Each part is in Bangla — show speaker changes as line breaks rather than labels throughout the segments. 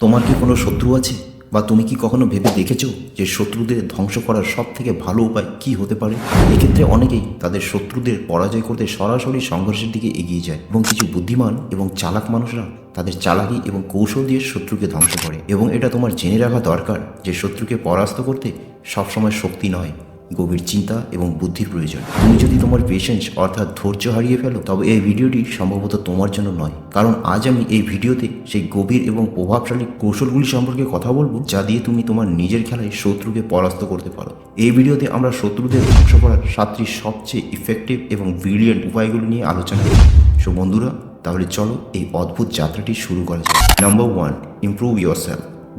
তোমার কি কোনো শত্রু আছে? বা তুমি কি কখনো ভেবে দেখেছ যে শত্রুদের ধ্বংস করার সব থেকে ভালো উপায় কি হতে পারে? এক্ষেত্রে অনেকেই তাদের শত্রুদের পরাজয় করতে সরাসরি সংঘর্ষের দিকে এগিয়ে যায় এবং কিছু বুদ্ধিমান এবং চালাক মানুষরা তাদের চালাকি এবং কৌশল দিয়ে শত্রুকে ধ্বংস করে। এবং এটা তোমার জেনে রাখা দরকার যে শত্রুকে পরাস্ত করতে সবসময় শক্তি নয়। গভীর চিন্তা এবং বুদ্ধির প্রয়োজন। তুমি যদি তোমার পেশেন্স অর্থাৎ ধৈর্য হারিয়ে ফেলো, তবে এই ভিডিওটি সম্ভবত তোমার জন্য নয়। কারণ আজ আমি এই ভিডিওতে সেই গভীর এবং প্রভাবশালী কৌশলগুলি সম্পর্কে কথা বলব, যা দিয়ে তুমি তোমার নিজের খেলায় শত্রুকে পরাস্ত করতে পারো। এই ভিডিওতে আমরা শত্রুদের ধ্বংস করার সাতটি সবচেয়ে ইফেক্টিভ এবং ব্রিলিয়েন্ট উপায়গুলি নিয়ে আলোচনা করি সো বন্ধুরা, তাহলে চলো এই অদ্ভুত যাত্রাটি শুরু করা যায় নাম্বার ওয়ান ইমপ্রুভ ইয়োর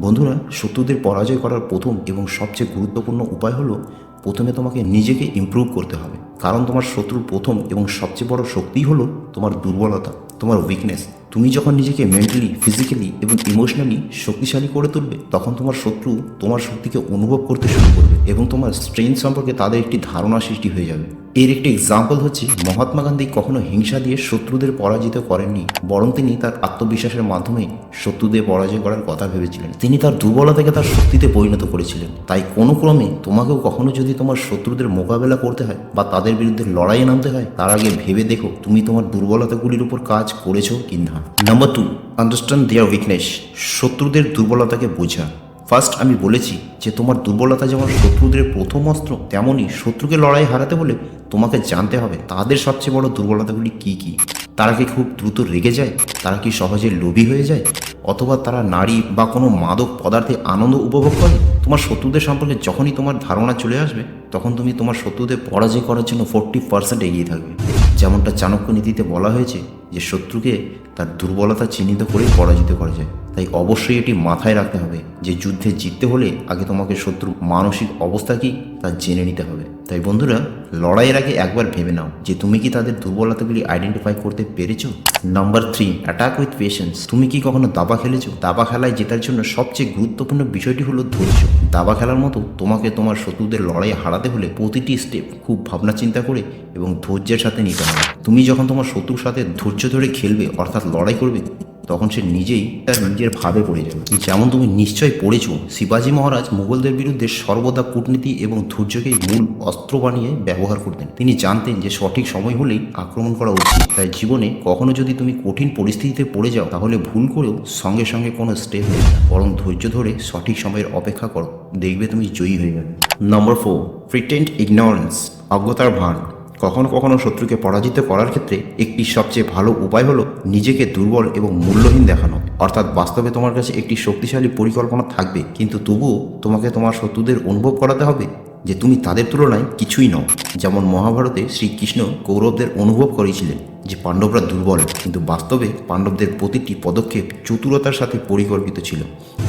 বন্ধুরা, শত্রুদের পরাজয় করার প্রথম এবং সবচেয়ে গুরুত্বপূর্ণ উপায় হলো প্রথমে তোমাকে নিজেকে ইম্প্রুভ করতে হবে। কারণ তোমার শত্রুর প্রথম এবং সবচেয়ে বড় শক্তি হলো তোমার দুর্বলতা, তোমার উইকনেস তুমি যখন নিজেকে মেন্টালি ফিজিক্যালি এবং ইমোশনালি শক্তিশালী করে তুলবে, তখন তোমার শত্রু তোমার শক্তিকে অনুভব করতে শুরু করবে। এবং তোমার স্ট্রেংথ সম্পর্কে তাদের একটি ধারণা সৃষ্টি হয়ে যাবে। এর একটি এক্সাম্পল হচ্ছে, মহাত্মা গান্ধী কখনো হিংসা দিয়ে শত্রুদের পরাজিত করেননি, বরং তিনি তার আত্মবিশ্বাসের মাধ্যমে শত্রুদের পরাজয় করার কথা ভেবেছিলেন। তিনি তার দুর্বলতাকে তার শক্তিতে পরিণত করেছিলেন। তাই কোনো ক্রমে তোমাকেও কখনো যদি তোমার শত্রুদের মোকাবেলা করতে হয় বা তাদের বিরুদ্ধে লড়াইয়ে নামতে হয়, তার আগে ভেবে দেখো তুমি তোমার দুর্বলতাগুলির উপর কাজ করেছ কি না number two understand their weakness শত্রুদের দুর্বলতাকে বোঝা। ফার্স্ট আমি বলেছি যে তোমার দুর্বলতা যেমন শত্রুদের প্রথম অস্ত্র তেমনই শত্রুকে লড়াই হারাতে হলে তোমাকে জানতে হবে তাদের সবচেয়ে বড় দুর্বলতাগুলি কি কি। তারা কি খুব দ্রুত রেগে যায়? তারা কি সহজে লোভী হয়ে যায়? অথবা তারা নারী বা কোনো মাদক পদার্থে আনন্দ উপভোগ করে? তোমার শত্রুদের সম্পর্কে যখনই তোমার ধারণা চলে আসবে, তখন তুমি তোমার শত্রুদের পরাজয় করার জন্য ফোরটি পার্সেন্ট এগিয়ে থাকবে। যেমনটা চাণক্য নীতিতে বলা হয়েছে যে শত্রুকে তার দুর্বলতা চিহ্নিত করে পরাজিত করা যায়। তাই অবশ্যই এটি মাথায় রাখতে হবে যে যুদ্ধে জিততে হলে আগে তোমাকে শত্রুর মানসিক অবস্থা কি তা জেনে নিতে হবে। তাই বন্ধুরা, লড়াইয়ের আগে একবার ভেবে নাও যে তুমি কি তাদের দুর্বলতাগুলি আইডেন্টিফাই করতে পেরেছ? Number three attack with patience তুমি কি কখনো দাবা খেলেছো? দাবা খেলায় জেতার জন্য সবচেয়ে গুরুত্বপূর্ণ বিষয়টি হলো ধৈর্য। দাবা খেলার মতো তোমাকে তোমার শত্রুদের লড়াই হারাতে হলে প্রতিটি স্টেপ খুব ভাবনা চিন্তা করে এবং ধৈর্যের সাথে নিতে হবে। তুমি যখন তোমার শত্রুর সাথে ধৈর্য ধরে খেলবে, অর্থাৎ লড়াই করবে, তখন সে নিজেই তার নিজের ভাবে পড়ে যাবে। যেমন তুমি নিশ্চয় পড়েছো, শিবাজী মহারাজ মুঘলদের বিরুদ্ধে সর্বদা কূটনীতি এবং ধৈর্যকে মূল অস্ত্র বানিয়ে ব্যবহার করতেন। তিনি জানতেন যে সঠিক সময় হলেই আক্রমণ করা উচিত। তাই জীবনে কখনো যদি তুমি কঠিন পরিস্থিতিতে পড়ে যাও, তাহলে ভুল করেও সঙ্গে সঙ্গে কোনো স্টেপ নেই। বরং ধৈর্য ধরে সঠিক সময়ের অপেক্ষা করো। দেখবে তুমি জয়ী হয়ে যাবে। নম্বর ফোর প্রিটেন্ট ইগনোরেন্স অজ্ঞতার ভান। কখনো কখনো শত্রুকে পরাজিত করার ক্ষেত্রে একটি সবচেয়ে ভালো উপায় হলো নিজেকে দুর্বল এবং মূল্যহীন দেখানো। অর্থাৎ বাস্তবে তোমার কাছে একটি শক্তিশালী পরিকল্পনা থাকবে, কিন্তু তবুও তোমাকে তোমার শত্রুদের অনুভব করাতে হবে যে তুমি তাদের তুলনায় কিছুই নও। যেমন মহাভারতে শ্রীকৃষ্ণ কৌরবদের অনুভব করেছিলেন যে পাণ্ডবরা দুর্বল, কিন্তু বাস্তবে পাণ্ডবদের প্রতিটি পদক্ষেপ চতুরতার সাথে পরিকল্পিত ছিল।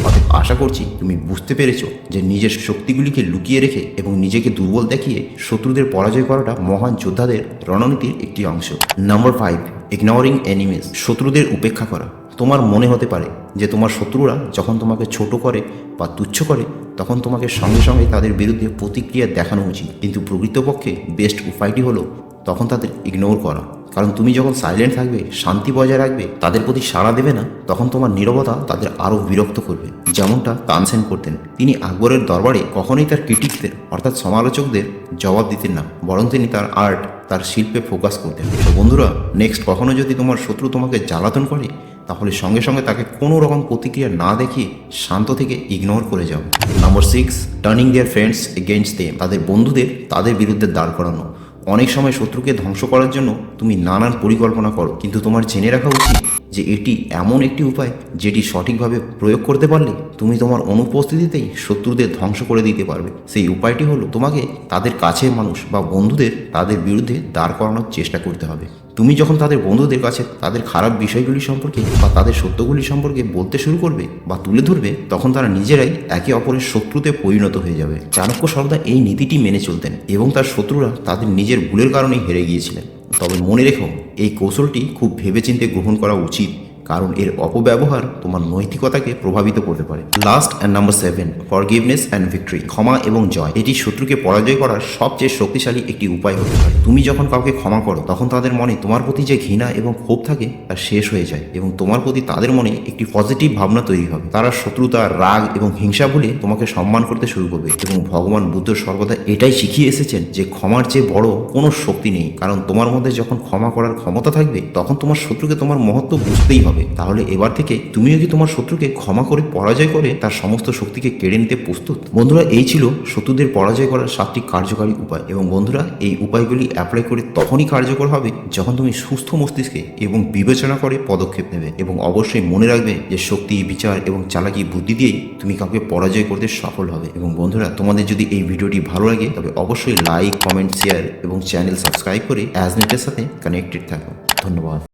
অতএব আশা করছি তুমি বুঝতে পেরেছ যে নিজের শক্তিগুলিকে লুকিয়ে রেখে এবং নিজেকে দুর্বল দেখিয়ে শত্রুদের পরাজয় করাটা মহান যোদ্ধাদের রণনীতির একটি অংশ। নাম্বার ফাইভ ইগনোরিং এনিমিস শত্রুদের উপেক্ষা করা। তোমার মনে হতে পারে যে তোমার শত্রুরা যখন তোমাকে ছোট করে বা তুচ্ছ করে, তখন তোমাকে সঙ্গে সঙ্গে তাদের বিরুদ্ধে প্রতিক্রিয়া দেখানো উচিত। কিন্তু প্রকৃতপক্ষে বেস্ট উপায়টি হলো তখন তাদের ইগনোর করা। কারণ তুমি যখন সাইলেন্ট থাকবে, শান্তি বজায় রাখবে, তাদের প্রতি সাড়া দেবে না, তখন তোমার নীরবতা তাদের আরও বিরক্ত করবে। যেমনটা তানসেন করতেন, তিনি আকবরের দরবারে কখনোই তার ক্রিটিকদের অর্থাৎ সমালোচকদের জবাব দিতেন না, বরং তিনি তার আর্ট তার শিল্পে ফোকাস করতেন। তো বন্ধুরা নেক্সট কখনো যদি তোমার শত্রু তোমাকে জ্বালাতন করে, তাহলে সঙ্গে সঙ্গে তাকে কোনো রকম প্রতিক্রিয়া না দেখিয়ে শান্ত থেকে ইগনোর করে যাও। Number six turning their friends against them তাদের বন্ধুদের তাদের বিরুদ্ধে দাঁড় করানো। অনেক সময় শত্রুকে ধ্বংস করার জন্য তুমি নানান পরিকল্পনা করো, কিন্তু তোমার জেনে রাখা উচিত যে এটি এমন একটি উপায় যেটি সঠিকভাবে প্রয়োগ করতে পারলে তুমি তোমার অনুপস্থিতিতেই শত্রুদের ধ্বংস করে দিতে পারবে। সেই উপায়টি হলো তোমাকে তাদের কাছের মানুষ বা বন্ধুদের তাদের বিরুদ্ধে দাঁড় করানোর চেষ্টা করতে হবে। তুমি যখন তাদের বন্ধুদের কাছে তাদের খারাপ বিষয়গুলি সম্পর্কে বা তাদের সত্যগুলি সম্পর্কে বলতে শুরু করবে বা তুলে ধরবে, তখন তারা নিজেরাই একে অপরের শত্রুতে পরিণত হয়ে যাবে। চাণক্য সর্বদা এই নীতিটি মেনে চলতেন এবং তার শত্রুরা তাদের নিজের ভুলের কারণেই হেরে গিয়েছিলেন। তবে মনে রেখো এই কৌশলটি খুব ভেবেচিন্তে গ্রহণ করা উচিত। কারণ এর অপব্যবহার তোমার নৈতিকতাকে প্রভাবিত করতে পারে। Last and number seven forgiveness and victory ক্ষমা এবং জয়। এটি শত্রুকে পরাজয় করার সবচেয়ে শক্তিশালী একটি উপায় হতে পারে। তুমি যখন কাউকে ক্ষমা করো, তখন তাদের মনে তোমার প্রতি যে ঘৃণা এবং ক্ষোভ থাকে, তা শেষ হয়ে যায় এবং তোমার প্রতি তাদের মনে একটি পজিটিভ ভাবনা তৈরি হবে। তারা শত্রুতা, রাগ এবং হিংসা ভুলে তোমাকে সম্মান করতে শুরু করবে এবং ভগবান বুদ্ধ সর্বদা এটাই শিখিয়ে এসেছেন যে ক্ষমার চেয়ে বড় কোনো শক্তি নেই। কারণ তোমার মধ্যে যখন ক্ষমা করার ক্ষমতা থাকবে, তখন তোমার শত্রুকে তোমার মহত্ব বুঝতেই হবে। তাহলে এবার থেকে তুমিও কি তোমার শত্রুকে ক্ষমা করে পরাজয় করে তার সমস্ত শক্তিকে কেড়ে নিতে প্রস্তুত? বন্ধুরা, এই ছিল শত্রুদের পরাজয় করার সাতটি কার্যকারী উপায় এবং বন্ধুরা, এই উপায়গুলি অ্যাপ্লাই করে তখনই কার্যকর হবে যখন তুমি সুস্থ মস্তিষ্কে এবং বিবেচনা করে পদক্ষেপ নেবে এবং অবশ্যই মনে রাখবে যে শক্তি, বিচার এবং চালাকি বুদ্ধি দিয়েই তুমি কাউকে পরাজয় করতে সফল হবে। এবং বন্ধুরা, তোমাদের যদি এই ভিডিওটি ভালো লাগে, তবে অবশ্যই লাইক কমেন্ট শেয়ার এবং চ্যানেল সাবস্ক্রাইব করে অ্যাজনেটের সাথে কানেক্টেড থাকো। ধন্যবাদ।